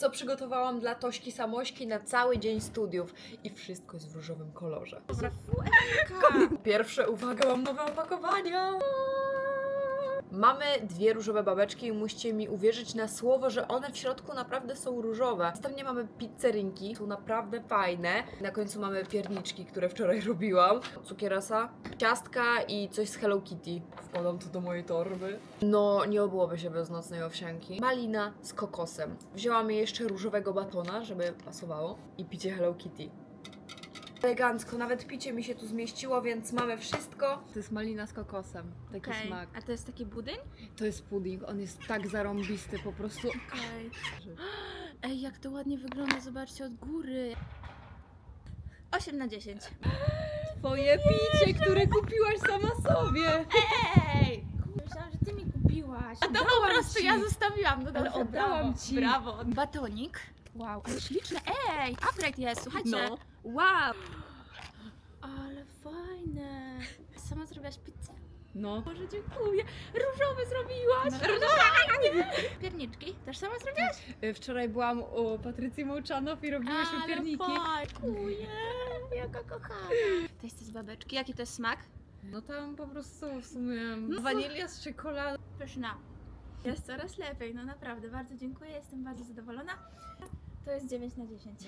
co przygotowałam dla Tośki Samośki na cały dzień studiów. I wszystko jest w różowym kolorze. Dobra. Pierwsze, uwaga, mam nowe opakowania. Mamy dwie różowe babeczki i musicie mi uwierzyć na słowo, że one w środku naprawdę są różowe. Następnie mamy pizzerinki, są naprawdę fajne. Na końcu mamy pierniczki, które wczoraj robiłam. Cukierasa, ciastka i coś z Hello Kitty. Wkładam to do mojej torby. No, nie obyłoby się bez nocnej owsianki. Malina z kokosem. Wzięłam jeszcze różowego batona, żeby pasowało. I picie Hello Kitty. Elegancko, nawet picie mi się tu zmieściło, więc mamy wszystko. To jest malina z kokosem, taki Okej, smak. A to jest taki budyń? To jest pudding, on jest tak zarąbisty, po prostu. Okej. Ej, jak to ładnie wygląda, zobaczcie od góry. 8 na 10. Twoje picie, które kupiłaś sama sobie. Ej! Myślałam, że ty mi kupiłaś. A to po Oddałam prostu ci. ja zostawiłam. No Ale dobrze, oddałam brawo, ci. Brawo. Batonik. Wow, ale śliczne. Ej, upgrade jest, słuchajcie. No. Wow. Ale fajne. Sama zrobiłaś pizzę? No. Boże, dziękuję. Różowe zrobiłaś. No. Różowe. Pierniczki też sama zrobiłaś? Y, Wczoraj byłam u Patrycji Mołczanow i robiłyśmy pierniki. fajnie. Dziękuję. Jaka kochana. To jest z babeczki. Jaki to jest smak? No tam po prostu w sumie No. wanilia z czekoladą. Pyszna. Jest coraz lepiej, no naprawdę. Bardzo dziękuję, jestem bardzo zadowolona. To jest 9 na 10.